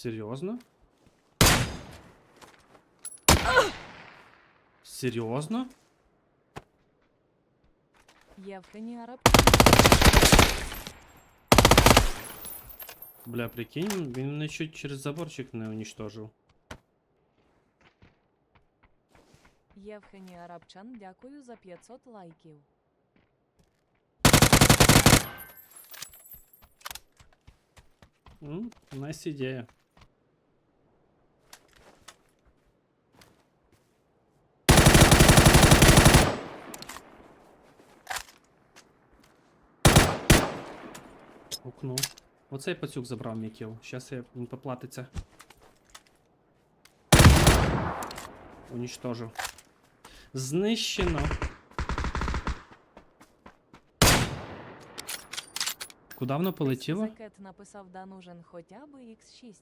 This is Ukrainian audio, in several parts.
Серйозно? Серйозно? Євгенія Раб... Бля, прикинь, він мене чуть через заборчик не уничтожив. Євгенія Рабчан, дякую за 500 лайків. М, Найс ідея. Гукнув. Оцей пацюк забрав мій кіл. Щас я він поплатиться. Унічтожив. Знищено. Куда воно полетіло? Зекет написав да нужен хоча б X6.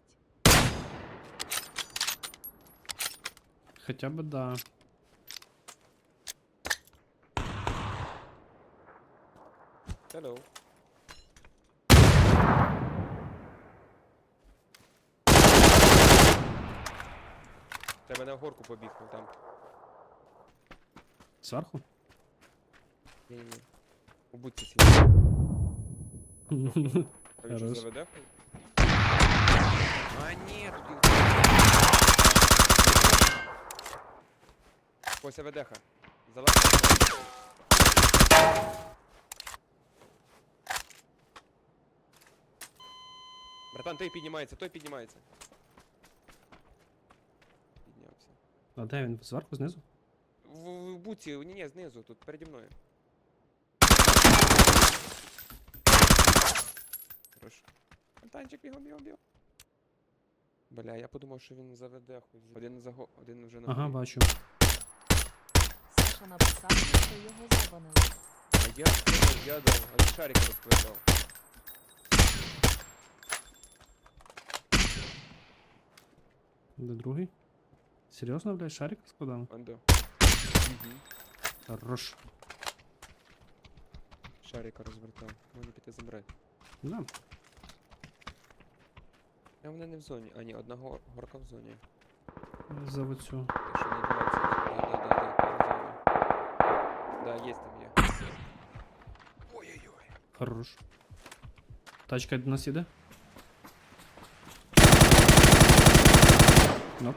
Хотя бы да. Hello. Треба на горку побіг, ну там. Зверху? Ні-ні. У будці ці. А він що Хорош. заведе? А ні, тут. Ось ведеха. Залазь. Братан, той піднімається, той піднімається. А де він? Зверху, знизу? В, в буці, ні, ні, знизу, тут переді мною. Хорош. Фонтанчик бігом, бігом, бігом. Бля, я подумав, що він заведе хуй. Один заго... один вже на Ага, горі. бачу. Саша написав, що його забанили. А я я дав, а ти шарик розповідав. Де другий? Серйозно, блядь, шарик складав? Андо. Хорош. Шарика розвертав. Можна піти забрати. Да. А вони не в зоні. А ні, одна гор... горка в зоні. За оцю. Якщо на 20. Да, да, да, да, там в зоні. Да, є там є. Ой-ой-ой. Хорош. Тачка до нас іде. Нок.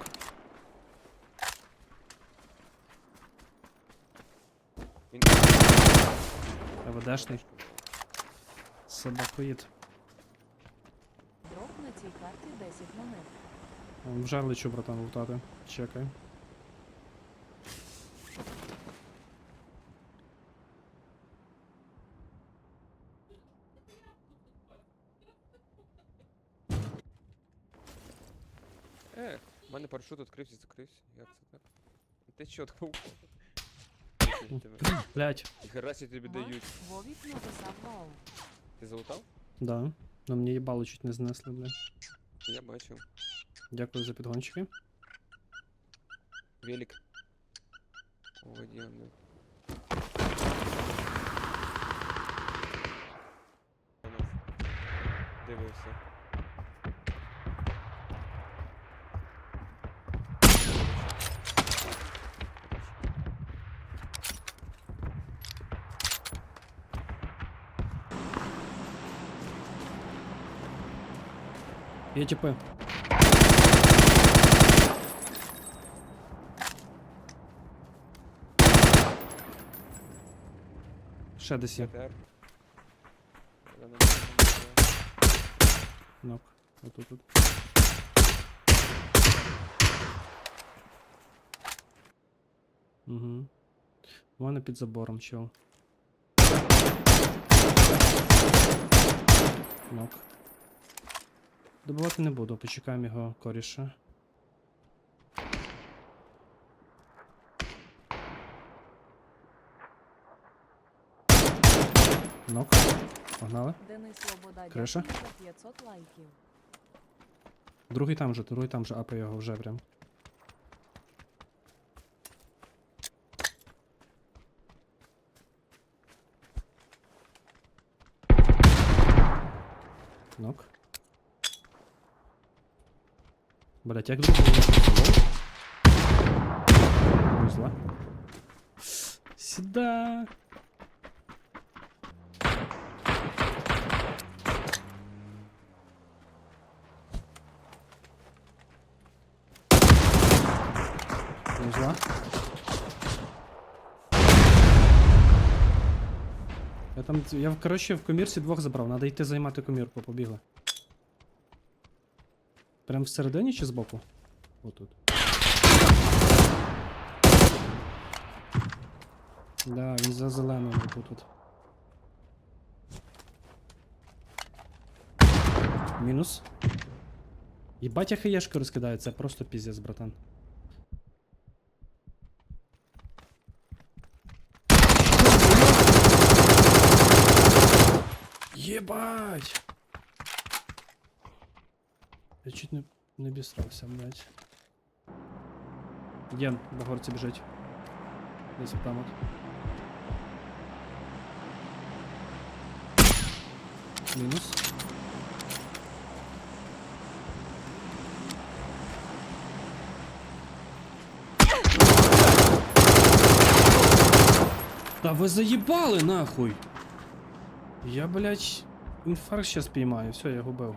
ВДшний. Собакоїд. Дроп на цій карті 10 монет. Он вже лечу, братан, лутати. Чекай. Е, у мене парашут відкрився, закрився. Як це так? Ти чітко. Блять. Герасі тобі дають. Вовік написав вау. Ти залутав? Да. Но мені їбало чуть не знесли, блядь. Я бачив. Дякую за підгончики. Велик. О, воді он. Дивився. Є тіпи. Ще десь є. БТР. Я на мене не Нок. Отут тут. Угу. У мене під забором чел. Добивати не буду, почекаємо його коріша. Нок. Погнали. Денис Лобода, Криша? дякую за 500 лайків. Другий там же, другий там же, апа його вже прям. Нок. Блять, як друг Зла. Сюда. Зла. Я там, я, коротше, в комірці двох забрав, надо йти займати комірку, побігли. Прям всередині чи збоку? Отут. Да, він за зеленим отут. от. Мінус. Єбать, я хаєшки розкидаю, це просто піздець, братан. Єбать! Я чуть не, не обісрався, блядь. Єн, на горці біжить. Десь там от. Мінус. Та ви заїбали нахуй! Я, блядь, інфаркт щас піймаю, все, я губив.